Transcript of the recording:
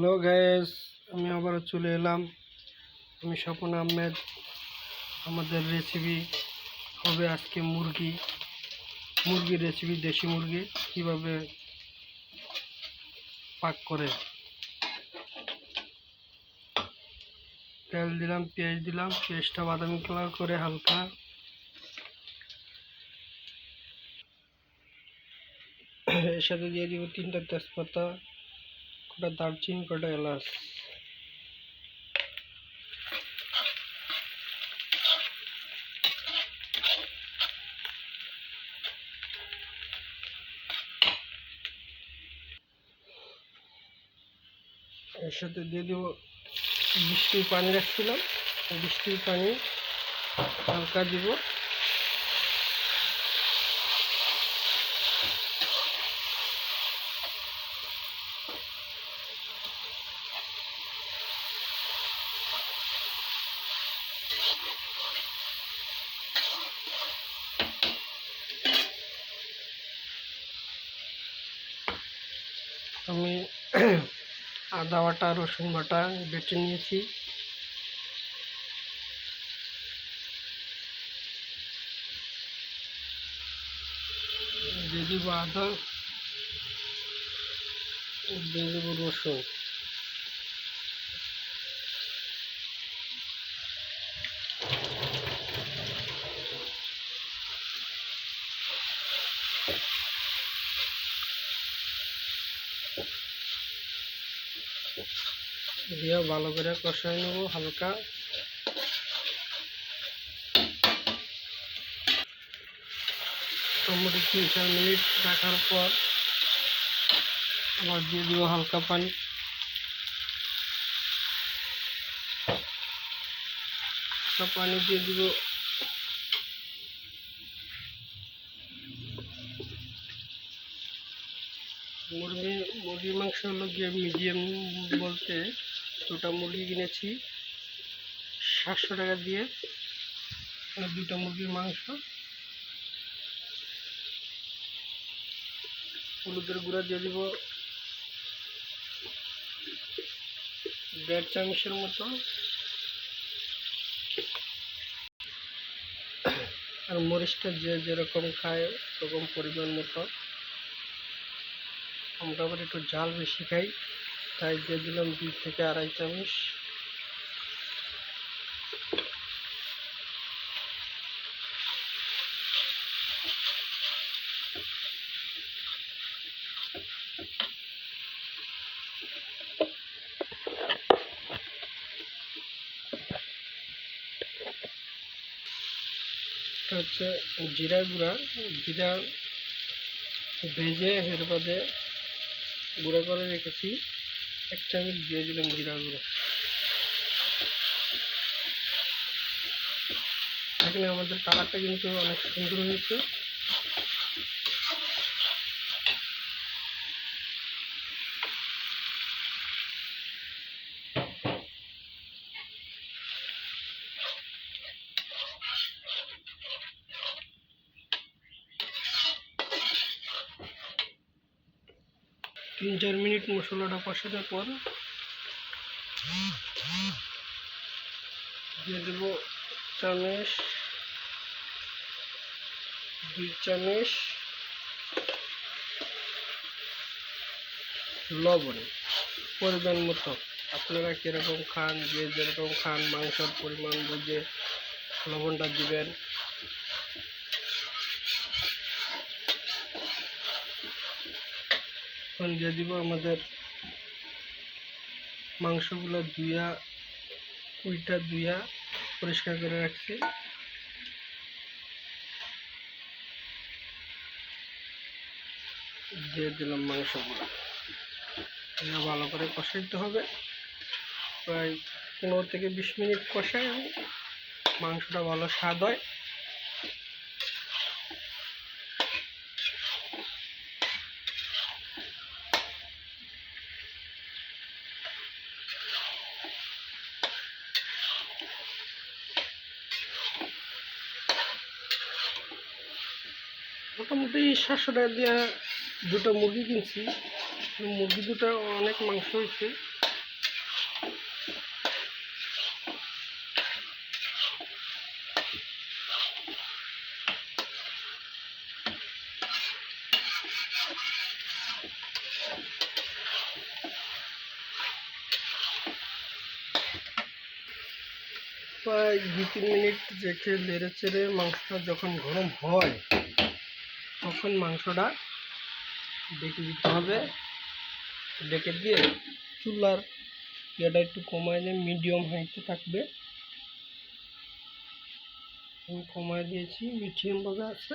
Hello gas আমি আবার চলে এলাম। আমি স্বপন আহমেদ। আমাদের রেসিপি হবে আজকে মুরগি। মুরগির রেসিপি দেশি মুরগি, কীভাবে পাক করে। তেল দিলাম, পেঁয়াজ দিলাম, পেঁয়াজটা বাদামি কালার করে হালকা। এর সাথে দিয়ে দিব তিনটা তেজপাতা। কটা দারচিনি কটা এলাচ। এর সাথে দিয়ে দিব বৃষ্টির পানি রাখছিলাম। বৃষ্টির পানি হালকা দিব। আমি আদা বাটা রসুন বাটা বেটে নিয়েছি দিয়ে দিব আদা দিয়ে দেব রসুন দিয়ে ভালো করে কষাই নেব হালকা। মোটামুটি তিন চার মিনিট রাখার পর আবার দিয়ে দিব হালকা পানি। হালকা পানি দিয়ে দিব। মুরগি, মুরগির মাংস হলো গিয়ে মিডিয়াম বলতে দুটা মুরগি কিনেছি, সাতশো টাকা দিয়ে দুটা মুরগির মাংস। হলুদের গুঁড়া দিয়ে দিব। দেড় চামচের মতো। আর মরিচটা যে যেরকম খায়, ওরকম পরিমাণ মতো। আমরা আবার একটু ঝাল বেশি খাই। তাই দিয়ে দিলাম দুই থেকে আড়াই চামচ। হচ্ছে জিরা গুঁড়া। জিরা ভেজে এর বাদে গুঁড়া করে রেখেছি। এক চামচ দিয়ে দিলাম জিরা এখানে আমাদের কালারটা কিন্তু অনেক সুন্দর হয়েছে। তিন চার মিনিট মশলাটা কষানোর পর দিয়ে দেবো চামচ, দুই চামচ, লবণ, পরিমাণ মতো। আপনারা কীরকম খান, যে যেরকম খান, মাংসর পরিমাণ বুঝে লবণটা দিবেন। এখন দিয়ে দিব আমাদের মাংসগুলো ধুইয়া কুইটা ধুইয়া পরিষ্কার করে রাখছি। দিয়ে দিলাম মাংসগুলো। এটা ভালো করে কষাইতে হবে। প্রায় পনেরো থেকে বিশ মিনিট কষাই মাংসটা ভালো স্বাদ হয়। মোটামুটি সাতশো টাকা দিয়ে দুটো মুরগি কিনছি। মুরগি দুটো অনেক মাংস হয়েছে। প্রায় দু তিন মিনিট রেখে নেড়ে চেড়ে মাংসটা যখন গরম হয় তখন মাংসটা ডেকে দিতে হবে। ডেকে দিয়ে চুলার ইয়েটা একটু কমায় দিয়ে মিডিয়াম হাইটে থাকবে। আমি কমায় দিয়েছি মিডিয়াম মিডিয়ামভাবে আছে।